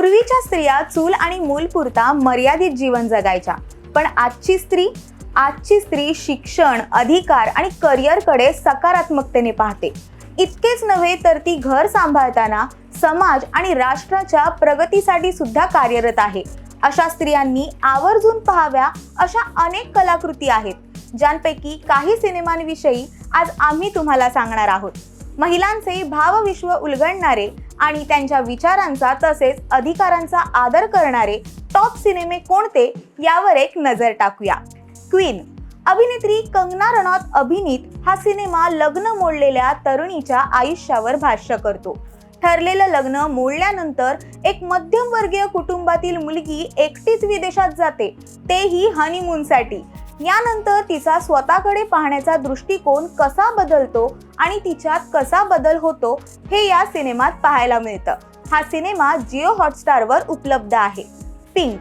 पूर्वीच्या स्त्रिया चूल आणि मूल पुरता मर्यादित जीवन जगायच्या. पण आजची स्त्री आजची स्त्री शिक्षण अधिकार आणि करिअरकडे सकारात्मकतेने पाहते. इतकेच नव्हे तर ती घर सांभाळताना समाज आणि राष्ट्राच्या प्रगतीसाठी सुद्धा कार्यरत आहे. अशा स्त्रियांनी आवर्जून पाहाव्या अशा अनेक कलाकृती आहेत ज्यांपैकी काही सिनेमांविषयी आज आम्ही तुम्हाला सांगणार आहोत. महिलांचे भावविश्व उलगडणारे आणि त्यांच्या विचारांचा तसेच अधिकारांचा आदर करणारे टॉप सिनेमे कोणते यावर एक नजर टाकूया. क्वीन अभिनेत्री कंगना रनौत अभिनीत हा सिनेमा लग्न मोडलेल्या तरुणीच्या आयुष्यावर भाष्य करतो. ठरलेलं लग्न मोडल्यानंतर एक मध्यमवर्गीय कुटुंबातील मुलगी एकटीच विदेशात जाते तेही हनीमूनसाठी यानंतर तिचा स्वतःकडे पाहण्याचा दृष्टिकोन कसा बदलतो आणि तिच्यात कसा बदल होतो हे या सिनेमात पाहायला मिळतं. हा सिनेमा जिओ हॉटस्टारवर उपलब्ध आहे. पिंक.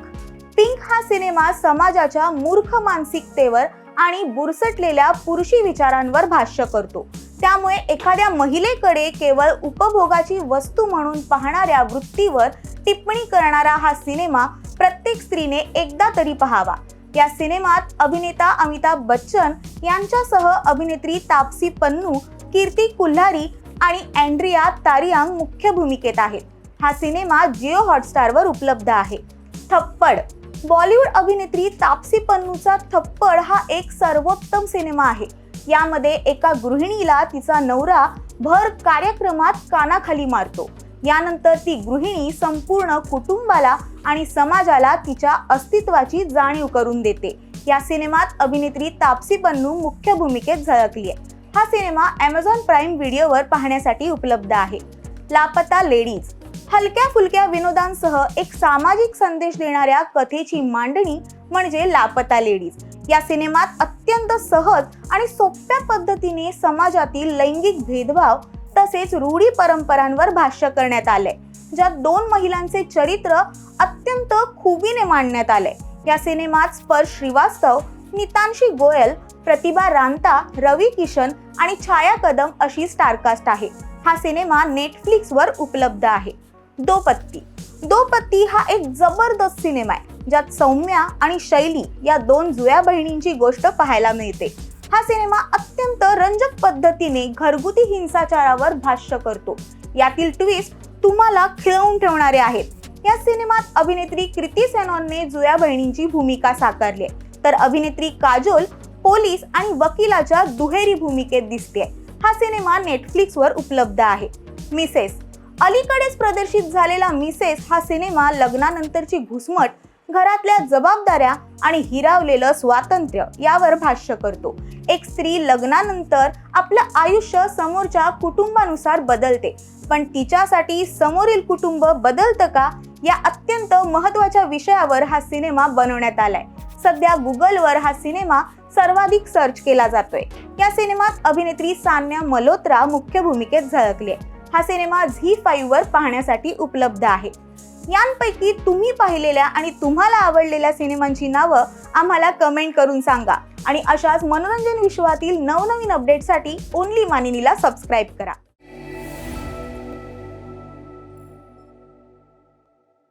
पिंक हा सिनेमा समाजाच्या मूर्ख मानसिकतेवर आणि बुरसटलेल्या पुरुषी विचारांवर भाष्य करतो. त्यामुळे एखाद्या महिलेकडे केवळ उपभोगाची वस्तू म्हणून पाहणाऱ्या वृत्तीवर टिप्पणी करणारा हा सिनेमा प्रत्येक स्त्रीने एकदा तरी पाहावा. या सिनेमात अभिनेता अमिताभ बच्चन यांच्यासह अभिनेत्री तापसी पन्नू कीर्ती कुल्हारी आणि अँड्रिया तारियांग मुख्य भूमिकेत आहेत. हा सिनेमा जिओ हॉटस्टारवर उपलब्ध आहे. थप्पड. बॉलिवूड अभिनेत्री तापसी पन्नूचा थप्पड हा एक सर्वोत्तम सिनेमा आहे. यामध्ये एका गृहिणीला तिचा नवरा भर कार्यक्रमात कानाखाली मारतो. यानंतर ती गृहिणी संपूर्ण कुटुंबाला आणि समाजाला तिच्या अस्तित्वाची जाणीव करून देते. या सिनेमात अभिनेत्री तापसी पन्नू मुख्य भूमिकेत झळकली आहे हा सिनेमा ॲमेझॉन प्राईम व्हिडिओवर पाहण्यासाठी उपलब्ध आहे. लापता लेडीज. हलक्या फुलक्या विनोदांसह एक सामाजिक संदेश देणाऱ्या कथेची मांडणी म्हणजे लापता लेडीज. या सिनेमात अत्यंत सहज आणि सोप्या पद्धतीने समाजातील लैंगिक भेदभाव तसेच रूढी परंपरांवर भाष्य करण्यात आलंय ज्यात दोन महिलांचे चरित्र अत्यंत खुबीने मांडण्यात आले. या सिनेमात स्पर्श श्रीवास्तव नितांशी गोयल प्रतिभा रांता रवी किशन आणि छाया कदम अशी स्टारकास्ट आहे. हा सिनेमा नेटफ्लिक्सवर उपलब्ध आहे. दोपत्ती. दोपत्ती हा एक जबरदस्त सिनेमा आहे ज्यात सौम्या आणि शैली या दोन जुळ्या बहिणींची गोष्ट पाहायला मिळते. हा सिनेमा अत्यंत रंजक पद्धतीने घरगुती हिंसाचारावर भाष्य करतो. यातील ट्विस्ट तुम्हाला खिळवून ठेवणारे आहेत. या सिनेमात अभिनेत्री कृती सेनॉनने जुया बहिणींची भूमिका साकारली आहे. तर अभिनेत्री काजोल पोलीस आणि वकिलाच्या दुहेरी भूमिकेत दिसते हा सिनेमा नेटफ्लिक्सवर उपलब्ध आहे. मिसेस. अलीकडेच प्रदर्शित झालेला मिसेस हा सिनेमा लग्नानंतरची घुसमट घरातल्या जबाबदाऱ्या आणि हिरावलेलं स्वातंत्र्य यावर भाष्य करतो. एक स्त्री लग्नानंतर आपलं आयुष्य समोरच्या कुटुंबानुसार बदलते. पण तिच्यासाठी समोरील कुटुंब बदलतं का? या अत्यंत महत्त्वाच्या विषयावर हा सिनेमा बनवण्यात आलाय. सध्या गुगलवर हा सिनेमा सर्वाधिक सर्च केला जातोय. या सिनेमात अभिनेत्री सान्या मल्होत्रा मुख्य भूमिकेत झळकली आहे. हा सिनेमा झी फाईव्ह वर पाहण्यासाठी उपलब्ध आहे. यांपैकी तुम्ही पाहिलेल्या आणि तुम्हाला आवडलेल्या सिनेमांची नावं आम्हाला कमेंट करून सांगा. आणि अशाच मनोरंजन विश्वातील नवनवीन अपडेटसाठी ओनली मानिनीला सबस्क्राईब करा.